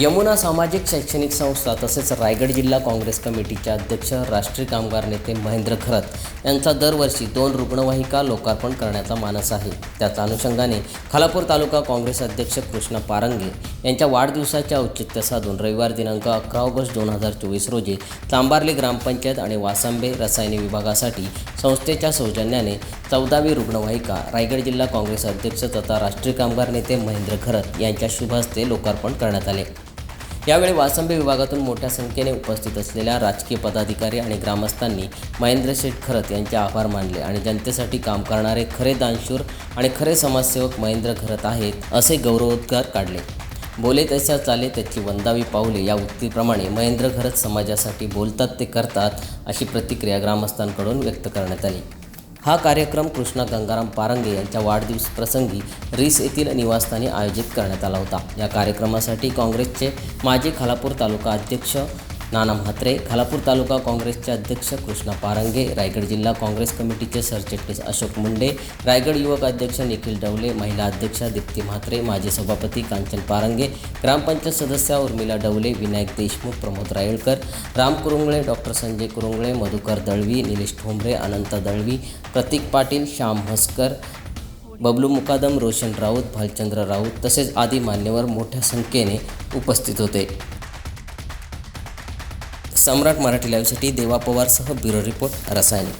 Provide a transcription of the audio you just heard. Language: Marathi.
यमुना सामाजिक शैक्षणिक संस्था तसेच रायगड जिल्हा काँग्रेस कमिटीचे अध्यक्ष राष्ट्रीय कामगार नेते महेंद्र खरत यांचा दरवर्षी दोन रुग्णवाहिका लोकार्पण करण्याचा मानस आहे. त्याच अनुषंगाने खालापूर तालुका काँग्रेस अध्यक्ष कृष्णा पारंगे यांच्या वाढदिवसाचे औचित्य साधून रविवार दिनांक अकरा ऑगस्ट दोन हजार चोवीस रोजी तांबार्ली ग्रामपंचायत आणि वासांबे रसायने विभागासाठी संस्थेच्या सौजन्याने चौदावी रुग्णवाहिका रायगड जिल्हा काँग्रेस अध्यक्ष तथा राष्ट्रीय कामगार नेते महेंद्र खरत यांच्या शुभ हस्ते लोकार्पण करण्यात आले. यावेळी वासंबे विभागातून मोठ्या संख्येने उपस्थित असलेल्या राजकीय पदाधिकारी आणि ग्रामस्थांनी महेंद्र शेठ खरत यांचे आभार मानले आणि जनतेसाठी काम करणारे खरे दानशूर आणि खरे समाजसेवक महेंद्र खरत आहेत असे गौरवोद्गार काढले. बोले तशा चाले त्याची वंदावी पाऊले या उक्तीप्रमाणे महेंद्र खरत समाजासाठी बोलतात ते करतात अशी प्रतिक्रिया ग्रामस्थांकडून व्यक्त करण्यात आली. हा कार्यक्रम कृष्णा गंगाराम पारंगे यांच्या वाढदिवस प्रसंगी रिस येथील निवासस्थानी आयोजित करण्यात आला होता. या कार्यक्रमासाठी काँग्रेसचे माजी खालापूर तालुका अध्यक्ष नाना म्हात्रे खालापूर तालुका काँग्रेसचे अध्यक्ष कृष्णा पारंगे रायगड जिल्हा काँग्रेस कमिटीचे सरचिटणीस अशोक मुंडे रायगड युवक अध्यक्ष निखिल डवले महिला अध्यक्षा दीप्ती म्हात्रे माजी सभापती कांचन पारंगे ग्रामपंचायत सदस्या उर्मिला डवले विनायक देशमुख प्रमोद रायळकर राम कुरुंगळे डॉक्टर संजय कुरुंगळे मधुकर दळवी निलेश ठोंबरे अनंत दळवी प्रतीक पाटील श्याम म्हस्कर बबलू मुकादम रोशन राऊत भालचंद्र राऊत तसेच आदी मान्यवर मोठ्या संख्येने उपस्थित होते. सम्राट मराठी लाईव्हसाठी देवा पवारसह ब्युरो रिपोर्ट रसायने.